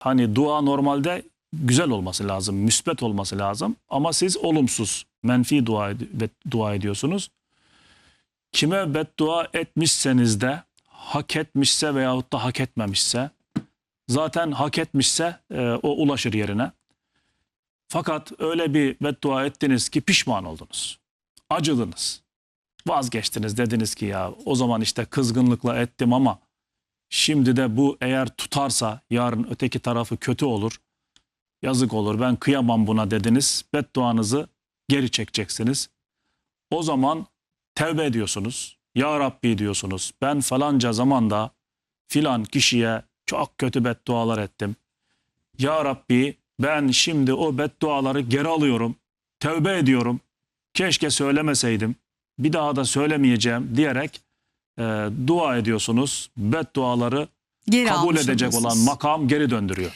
hani dua normalde güzel olması lazım, müsbet olması lazım ama siz olumsuz, menfi dua, ed- dua ediyorsunuz. Kime beddua etmişseniz de hak etmişse veyahut da hak etmemişse zaten hak etmişse e, o ulaşır yerine. Fakat öyle bir beddua ettiniz ki pişman oldunuz. Acıdınız. Vazgeçtiniz dediniz ki ya o zaman işte kızgınlıkla ettim ama şimdi de bu eğer tutarsa yarın öteki tarafı kötü olur. Yazık olur ben kıyamam buna dediniz. Bedduanızı geri çekeceksiniz. O zaman tevbe ediyorsunuz. Ya Rabbi diyorsunuz. Ben falanca zamanda filan kişiye çok kötü beddualar ettim. Ya Rabbi ben şimdi o bedduaları geri alıyorum. Tevbe ediyorum. Keşke söylemeseydim. Bir daha da söylemeyeceğim diyerek e, dua ediyorsunuz. Bedduaları Geri kabul edecek olan makam geri döndürüyor.